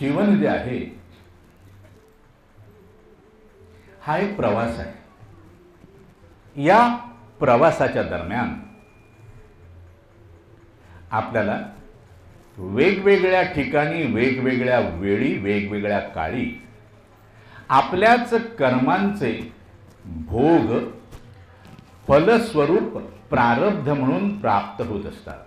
जीवन जे आहे. हा एक प्रवास आहे. या प्रवासाच्या दरम्यान आपल्याला वेगवेगळ्या ठिकाणी वेगवेगळ्या वेळी वेगवेगळ्या काळी आपल्याच कर्मांचे भोग फलस्वरूप प्रारब्ध म्हणून प्राप्त होत असतात.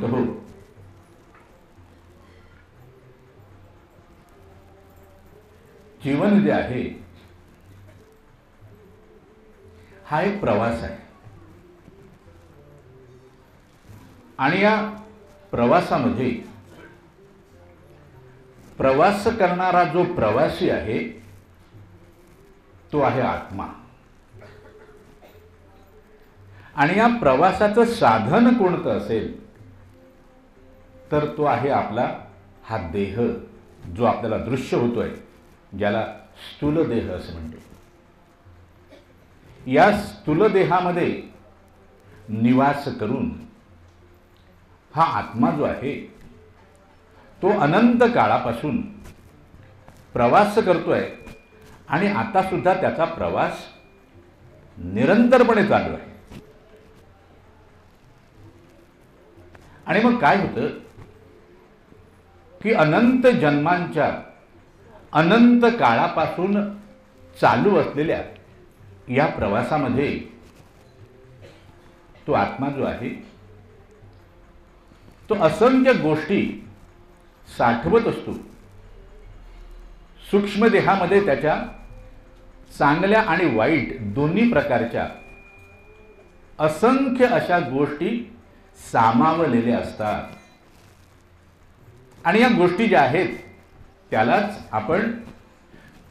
सांगतो हो म्हणजे जीवन जे आहे हा एक प्रवास आहे. आणि या प्रवासामध्ये प्रवास करणारा जो प्रवासी आहे तो आहे आत्मा. आणि या प्रवासाचं साधन कोणतं असेल तर तो आहे आपला हा देह जो आपल्याला दृश्य होतोय ज्याला स्थूल देह असं म्हणतो. या स्थूल देहामध्ये निवास करून हा आत्मा जो आहे तो अनंत काळापासून प्रवास करतो आहे आणि आता सुद्धा त्याचा प्रवास निरंतरपणे चालू आहे. आणि मग काय होतं? की अनंत जन्मांच्या अनंत काळापासून चालू असलेल्या या प्रवासामध्ये तो आत्मा जो आहे तो असंख्य गोष्टी साठवत असतो. सूक्ष्मदेहामध्ये त्याच्या चांगल्या आणि वाईट दोन्ही प्रकारच्या असंख्य अशा गोष्टी सामावलेल्या असतात. आणि या गोष्टी ज्या आहेत त्यालाच आपण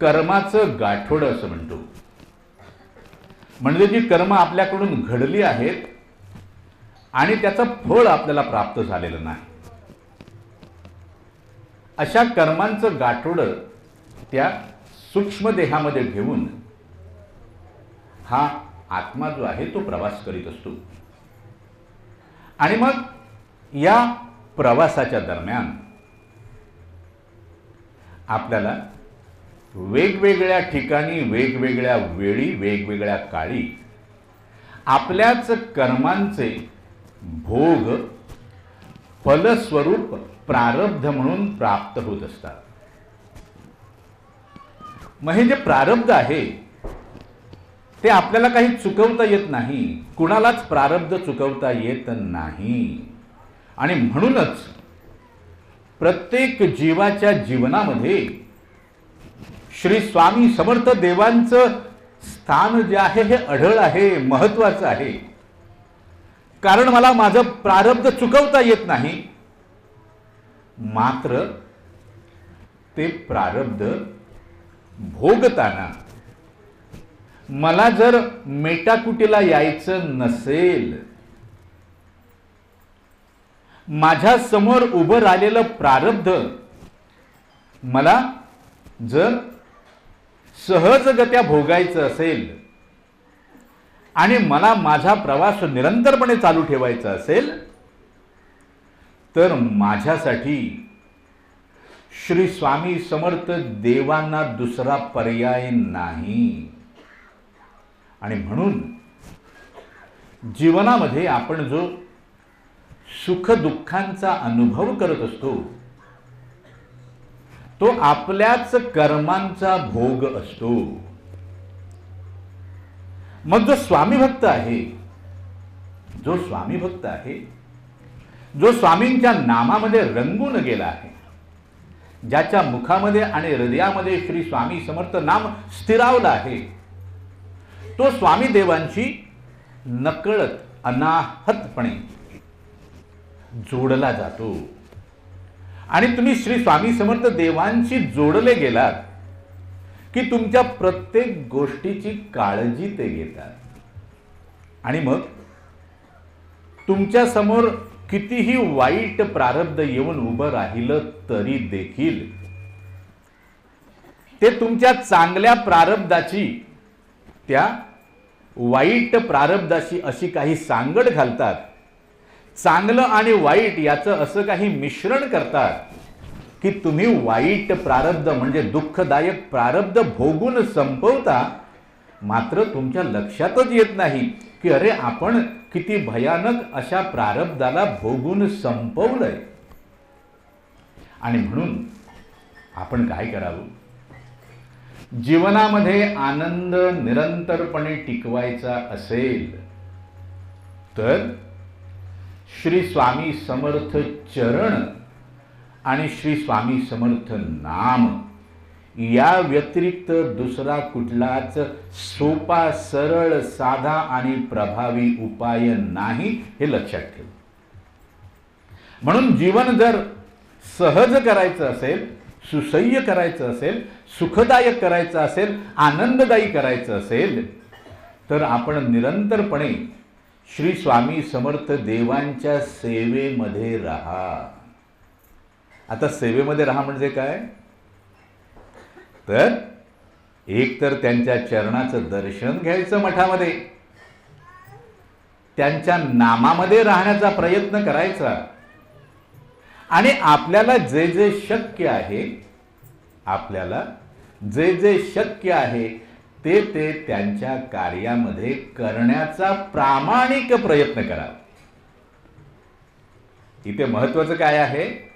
कर्माचं गाठोडं असं म्हणतो. म्हणजे जी कर्म आपल्याकडून घडली आहेत आणि त्याचं फळ आपल्याला प्राप्त झालेलं नाही. अशा कर्मांचं गाठोडं त्या सूक्ष्म देहामध्ये घेऊन हा आत्मा जो आहे तो प्रवास करीत असतो. आणि मग या प्रवासाच्या दरम्यान आपल्याला वेगवेगळ्या ठिकाणी वेगवेगळ्या वेळी वेगवेगळ्या काळी आपल्याच कर्मांचे भोग फलस्वरूप प्रारब्ध म्हणून प्राप्त होत असतात. मग हे जे प्रारब्ध आहे ते आपल्याला काही चुकवता येत नाही. कुणालाच प्रारब्ध चुकवता येत नाही. आणि म्हणूनच प्रत्येक जीवाच्या जीवनामध्ये श्री स्वामी समर्थ देवांचं स्थान जे आहे हे अढळ आहे महत्वाचं आहे. कारण मला माझं प्रारब्ध चुकवता येत नाही. मात्र ते प्रारब्ध भोगताना मला जर मेटाकुटीला यायचं नसेल माझ्यासमोर उभं राहिलेलं प्रारब्ध मला जर सहजगत्या भोगायचं असेल आणि मला माझा प्रवास निरंतरपणे चालू ठेवायचा असेल तर माझ्यासाठी श्री स्वामी समर्थ देवांना दुसरा पर्याय नाही. आणि म्हणून जीवनामध्ये आपण जो सुख दुःखांचा अनुभव करत असतो. तो आपल्याच कर्मांचा भोग असतो. मग जो स्वामी भक्त आहे जो स्वामी भक्त आहे जो स्वामींच्या नामामध्ये रंगून गेला आहे ज्याच्या मुखामध्ये आणि हृदयामध्ये श्री स्वामी समर्थ नाम स्थिरावलं आहे तो स्वामी देवांशी नकळत अनाहतपणे जोडला जातो. आणि तुम्ही श्री स्वामी समर्थ देवांशी जोडले गेलात की तुमच्या प्रत्येक गोष्टीची काळजी ते घेतात. आणि मग? तुमच्यासमोर कितीही वाईट प्रारब्ध येऊन उभं राहिलं तरी देखील ते तुमच्या चांगल्या प्रारब्धाची त्या वाईट प्रारब्धाशी अशी काही सांगड घालतात चांगलं आणि वाईट याचं असं काही मिश्रण करतात की तुम्ही वाईट प्रारब्ध म्हणजे दुःखदायक प्रारब्ध भोगून संपवता मात्र तुमच्या लक्षातच येत नाही की अरे आपण किती भयानक अशा प्रारब्धाला भोगून संपवलंय. आणि म्हणून आपण काय करावं? जीवनामध्ये आनंद निरंतरपणे टिकवायचा असेल तर श्री स्वामी समर्थ चरण आणि श्री स्वामी समर्थ नाम. या व्यतिरिक्त दुसरा कुठलाच सोपा सरळ साधा आणि प्रभावी उपाय नाही हे लक्षात ठेव. म्हणून जीवन जर सहज करायचं असेल सुसह्य करायचं असेल सुखदायक करायचं असेल आनंददायी करायचं असेल तर आपण निरंतरपणे श्री स्वामी समर्थ देवांच्या सेवेमध्ये राहा. आता सेवेमध्ये राहा म्हणजे काय? तर एक तर त्यांच्या चरणाचं दर्शन घ्यायचं मठामध्ये. त्यांच्या नामामध्ये राहण्याचा प्रयत्न करायचा. आणि आपल्याला जे जे शक्य आहे आपल्याला जे जे शक्य आहे ते ते त्यांच्या कार्यामध्ये करण्याचा प्रामाणिक प्रयत्न करा. इथे महत्वाचं काय आहे?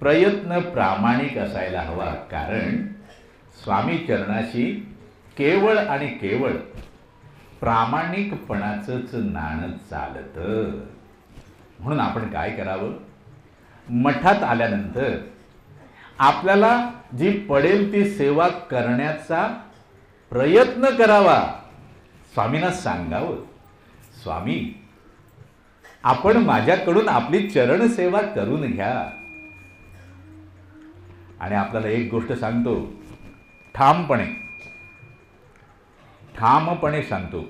प्रयत्न प्रामाणिक असायला हवा कारण स्वामी चरणाशी केवळ आणि केवळ प्रामाणिकपणाचंच नाणं चालतं. म्हणून आपण काय करावं? मठात आल्यानंतर आपल्याला जी पडेल ती सेवा करण्याचा प्रयत्न करावा. स्वामींना सांगावं. स्वामी आपण माझ्याकडून आपली चरण सेवा करून घ्या. आणि आपल्याला एक गोष्ट सांगतो. ठामपणे. ठामपणे सांगतो.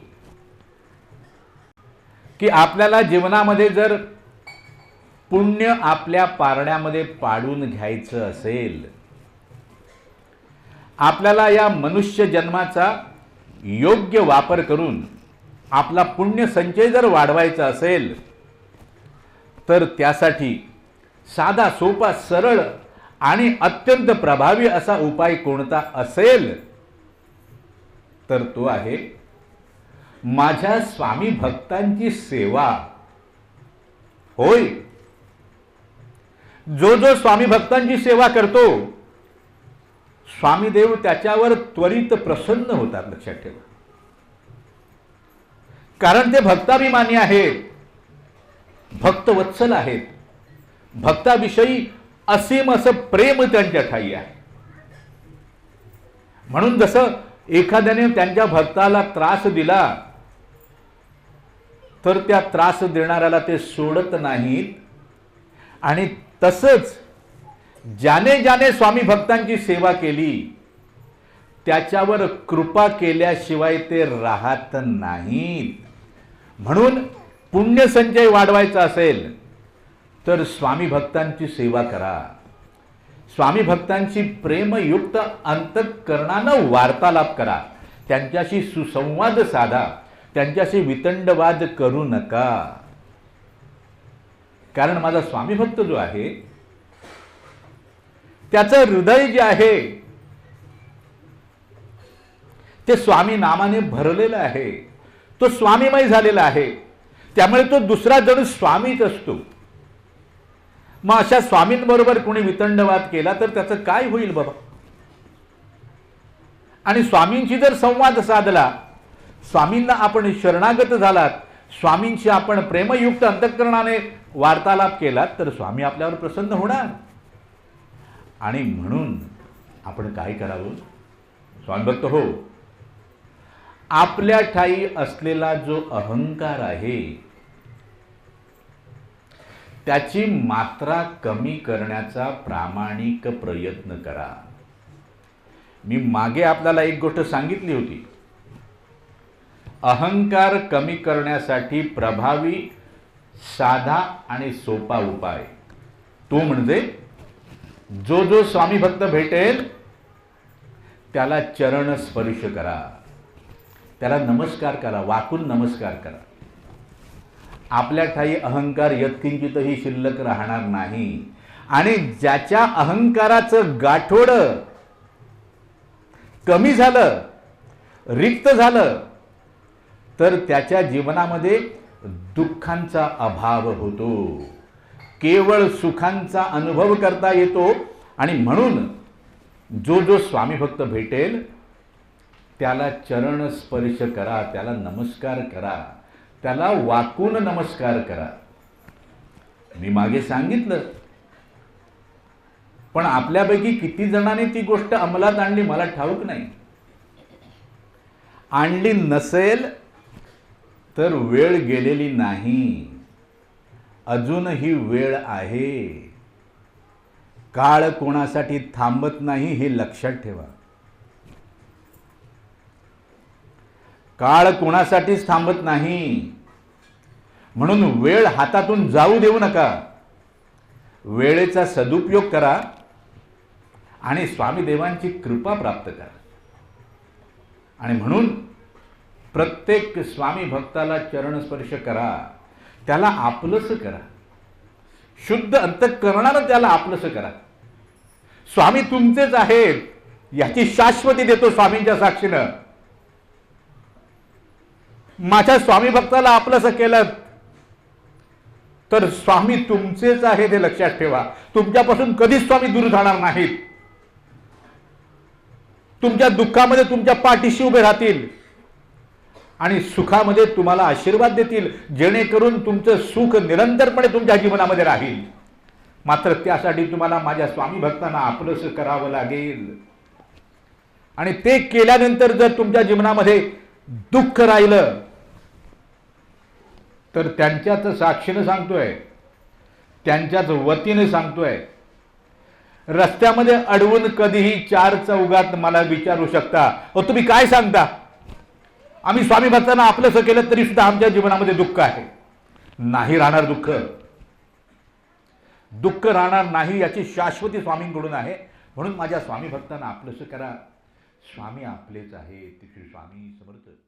की आपल्याला जीवनामध्ये जर पुण्य आपल्या पारण्यामध्ये पाडून घ्यायचं असेल आपल्याला या मनुष्य जन्माचा योग्य वापर करून आपला पुण्य संचय जर वाढवायचा असेल तर त्यासाठी साधा सोपा सरळ आणि अत्यंत प्रभावी असा उपाय कोणता असेल तर तो आहे माझ्या स्वामी भक्तांची सेवा. होय. जो जो स्वामी भक्तांची सेवा करतो स्वामीदेव त्याच्यावर त्वरित प्रसन्न होतात लक्षात ठेवा. कारण ते भक्ताभिमानी आहेत भक्तवत्सल आहेत. भक्ताविषयी असीम असं प्रेम त्यांच्या ठाई आहे. म्हणून जसं एखाद्याने त्यांच्या भक्ताला त्रास दिला तर त्या त्रास देणाऱ्याला ते सोडत नाहीत. आणि तसंच ज्याने ज्याने स्वामी भक्तांची सेवा केली त्याच्यावर कृपा केल्याशिवाय ते राहत नाहीत. म्हणून पुण्यसंचय वाढवायचा असेल तर स्वामी भक्तांची सेवा करा. स्वामी भक्तांची प्रेमयुक्त अंतकरणानं वार्तालाप करा. त्यांच्याशी सुसंवाद साधा. त्यांच्याशी वितंडवाद करू नका. कारण माझा स्वामी भक्त जो आहे त्याचं हृदय जे आहे ते स्वामी नामाने भरलेलं आहे. तो स्वामीमय झालेला आहे. त्यामुळे तो दुसरा जण स्वामीच असतो. मग अशा स्वामींबरोबर कोणी वितंडवाद केला तर त्याचं काय होईल बाबा? आणि स्वामींशी जर संवाद साधला स्वामींना आपण शरणागत झालात स्वामींशी आपण प्रेमयुक्त अंतःकरणाने वार्तालाप केलात तर स्वामी आपल्यावर प्रसन्न होणार. आणि म्हणून आपण काय करावं? स्वानभक्त हो. आपल्या ठाई असलेला जो अहंकार आहे त्याची मात्रा कमी करण्याचा प्रामाणिक प्रयत्न करा. मी मागे आपल्याला एक गोष्ट सांगितली होती. अहंकार कमी करण्यासाठी प्रभावी साधा आणि सोपा उपाय. तो म्हणजे जो जो स्वामी भक्त भेटेल त्याला चरण स्पर्श करा. त्याला नमस्कार करा वाकून नमस्कार करा. आपल्या ठाई अहंकार यत्किंचितही शिल्लक राहणार नाही. आणि ज्याच्या अहंकाराचं गाठोड कमी झालं रिक्त झालं तर त्याच्या जीवनामध्ये दुःखांचा अभाव होतो. केवळ सुखांचा अनुभव करता येतो आणि म्हणून जो जो स्वामी भक्त भेटेल त्याला चरण स्पर्श करा त्याला नमस्कार करा त्याला वाकून नमस्कार करा. मी मागे सांगितलं. पण आपल्यापैकी किती जणांनी ती गोष्ट अंमलात आणली मला ठाऊक नाही. आणली नसेल तर वेळ गेलेली नाही. अजूनही वेळ आहे. काळ कोणासाठी थांबत नाही हे लक्षात ठेवा. काळ कोणासाठीच थांबत नाही. म्हणून वेळ हातातून जाऊ देऊ नका. वेळेचा सदुपयोग करा आणि स्वामी देवांची कृपा प्राप्त करा. आणि म्हणून प्रत्येक स्वामी भक्ताला चरणस्पर्श करा. त्याला आपलंसं करा. शुद्ध अंतकरणानं त्याला आपलंसं करा. स्वामी तुमचेच आहेत. याची शाश्वती देतो स्वामींच्या साक्षीनं. माझ्या स्वामी भक्ताला आपलंसं केलं. तर स्वामी तुमचेच आहेत हे लक्षात ठेवा. तुमच्यापासून कधीच स्वामी दूर जाणार नाहीत. तुमच्या दुःखामध्ये तुमच्या पाठीशी उभे राहतील. आणि सुखामध्ये तुम्हाला आशीर्वाद देतील जेणेकरून तुमचं सुख निरंतरपणे तुमच्या जीवनामध्ये राहील. मात्र त्यासाठी तुम्हाला माझ्या स्वामी भक्तांना आपलंसं करावं लागेल. आणि ते केल्यानंतर जर तुमच्या जीवनामध्ये दुःख राहिलं तर त्यांच्याच साक्षीनं सांगतोय त्यांच्याच वतीनं सांगतोय रस्त्यामध्ये अडवून कधीही चार चौघात मला विचारू शकता. हो तुम्ही काय सांगता? आम्ही स्वामी भक्तांना आपलंसं केलं तरी सुद्धा आमच्या जीवनामध्ये दुःख आहे. नाही राहणार दुःख. दुःख राहणार नाही याची शाश्वती स्वामींकडून आहे. म्हणून माझ्या स्वामी भक्तांना आपलंसं करा. स्वामी आपलेच आहे तिथे स्वामी समर्थ.